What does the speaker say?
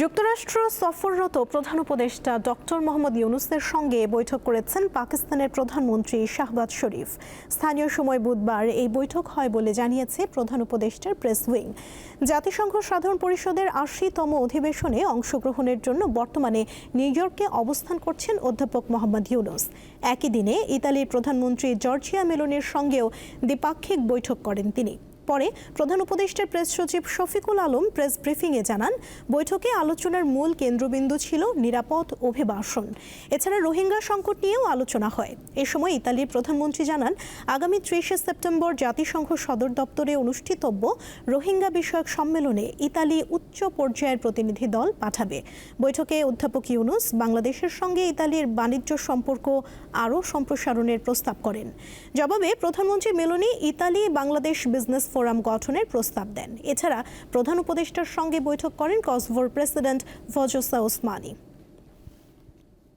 যুক্তরাষ্ট্র সফররত প্রধান উপদেষ্টা ডক্টর মোহাম্মদ ইউনুসের সঙ্গে বৈঠক করেছেন পাকিস্তানের প্রধানমন্ত্রী শাহবাজ শরীফ। স্থানীয় সময় বুধবার এই বৈঠক হয় বলে জানিয়েছে প্রধান উপদেষ্টার প্রেস উইং। জাতিসংঘ সাধারণ পরিষদের আশিতম অধিবেশনে অংশগ্রহণের জন্য বর্তমানে নিউ ইয়র্কে অবস্থান করছেন অধ্যাপক মোহাম্মদ ইউনুস। একই দিনে ইতালির প্রধানমন্ত্রী জর্জিয়া মেলোনির সঙ্গেও দ্বিপাক্ষিক বৈঠক করেন তিনি। পরে প্রধান উপদেষ্টার প্রেস সচিব শফিকুল আলম প্রেস ব্রিফিংয়ে জানান, বৈঠকে আলোচনার মূল কেন্দ্রবিন্দু ছিল নিরাপদ অভিবাসন। এছাড়া রোহিঙ্গা সংকট নিয়েও আলোচনা হয়। এ সময় ইতালির প্রধানমন্ত্রী জানান, আগামী ত্রিশে সেপ্টেম্বর জাতিসংঘ সদর দপ্তরে অনুষ্ঠিতব্য রোহিঙ্গা বিষয়ক সম্মেলনে ইতালি উচ্চ পর্যায়ের প্রতিনিধি দল পাঠাবে। বৈঠকে অধ্যাপক ইউনুস বাংলাদেশের সঙ্গে ইতালির বাণিজ্য সম্পর্ক আরও সম্প্রসারণের প্রস্তাব করেন। জবাবে প্রধানমন্ত্রী Meloni, Italy Bangladesh business forum গঠনের প্রস্তাব দেন। এছাড়া প্রধান উপদেষ্টার সঙ্গে বৈঠক করেন কসভোর প্রেসিডেন্ট ভজসা ওসমানী।